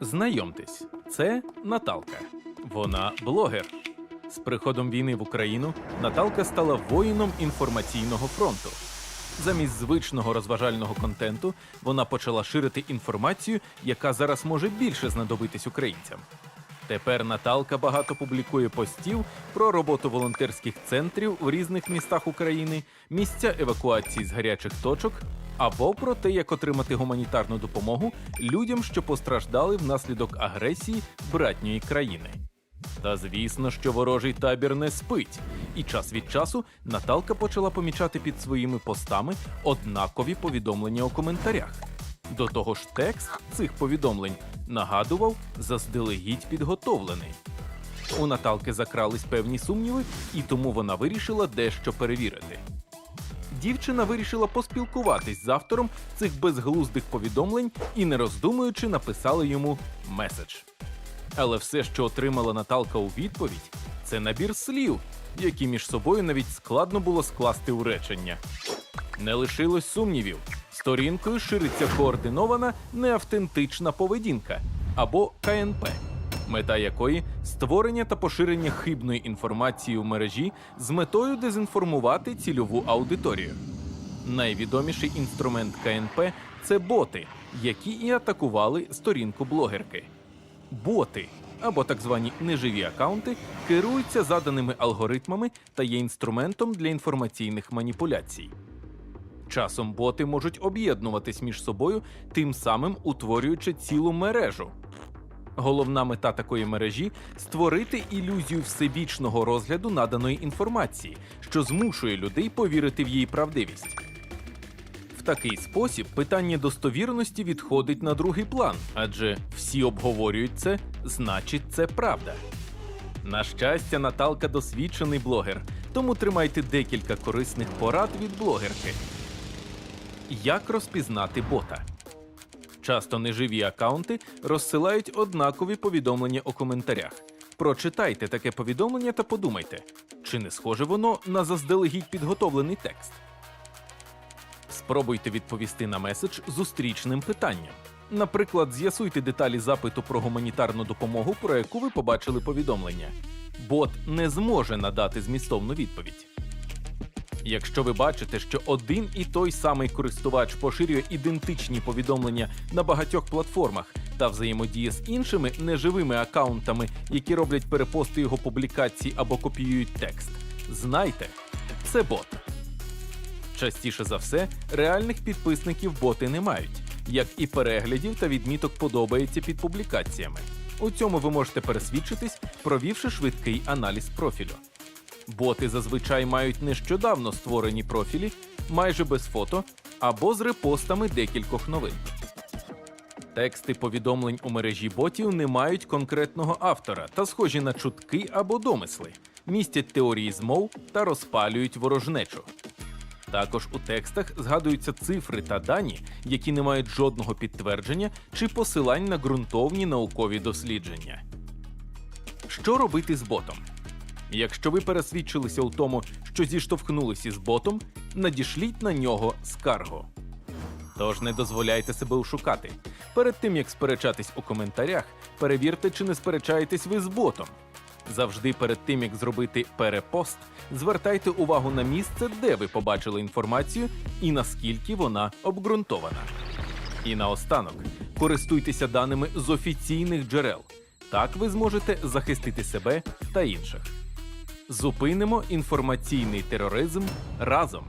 Знайомтесь, це Наталка. Вона блогер. З приходом війни в Україну Наталка стала воїном інформаційного фронту. Замість звичного розважального контенту вона почала ширити інформацію, яка зараз може більше знадобитись українцям. Тепер Наталка багато публікує постів про роботу волонтерських центрів в різних містах України, місця евакуації з гарячих точок або про те, як отримати гуманітарну допомогу людям, що постраждали внаслідок агресії братньої країни. Та звісно, що ворожий табір не спить, і час від часу Наталка почала помічати під своїми постами однакові повідомлення у коментарях. До того ж, текст цих повідомлень нагадував заздалегідь підготовлений. У Наталки закрались певні сумніви, і тому вона вирішила дещо перевірити. Дівчина вирішила поспілкуватись з автором цих безглуздих повідомлень і, не роздумуючи, написала йому меседж. Але все, що отримала Наталка у відповідь, це набір слів, які між собою навіть складно було скласти у речення. Не лишилось сумнівів. Сторінкою шириться координована неавтентична поведінка або КНП, мета якої створення та поширення хибної інформації у мережі з метою дезінформувати цільову аудиторію. Найвідоміший інструмент КНП це боти, які і атакували сторінку блогерки. Боти або так звані неживі акаунти керуються заданими алгоритмами та є інструментом для інформаційних маніпуляцій. Часом боти можуть об'єднуватись між собою, тим самим утворюючи цілу мережу. Головна мета такої мережі створити ілюзію всебічного розгляду наданої інформації, що змушує людей повірити в її правдивість. В такий спосіб питання достовірності відходить на другий план, адже всі обговорюють це, значить, це правда. На щастя, Наталка досвідчений блогер, тому тримайте декілька корисних порад від блогерки. Як розпізнати бота? Часто неживі акаунти розсилають однакові повідомлення у коментарях. Прочитайте таке повідомлення та подумайте, чи не схоже воно на заздалегідь підготовлений текст. Спробуйте відповісти на меседж зустрічним питанням. Наприклад, з'ясуйте деталі запиту про гуманітарну допомогу, про яку ви побачили повідомлення. Бот не зможе надати змістовну відповідь. Якщо ви бачите, що один і той самий користувач поширює ідентичні повідомлення на багатьох платформах та взаємодіє з іншими неживими акаунтами, які роблять перепости його публікацій або копіюють текст, знайте, це бот. Частіше за все, реальних підписників боти не мають, як і переглядів та відміток подобається під публікаціями. У цьому ви можете пересвідчитись, провівши швидкий аналіз профілю. Боти зазвичай мають нещодавно створені профілі, майже без фото або з репостами декількох новин. Тексти повідомлень у мережі ботів не мають конкретного автора та схожі на чутки або домисли, містять теорії змов та розпалюють ворожнечу. Також у текстах згадуються цифри та дані, які не мають жодного підтвердження чи посилань на ґрунтовні наукові дослідження. Що робити з ботом? Якщо ви пересвідчилися у тому, що зіштовхнулися з ботом, надішліть на нього скаргу. Тож не дозволяйте себе ушукати. Перед тим як сперечатись у коментарях, перевірте, чи не сперечаєтесь ви з ботом. Завжди перед тим як зробити перепост, звертайте увагу на місце, де ви побачили інформацію і наскільки вона обґрунтована. І наостанок, користуйтеся даними з офіційних джерел. Так ви зможете захистити себе та інших. Зупинимо інформаційний тероризм разом.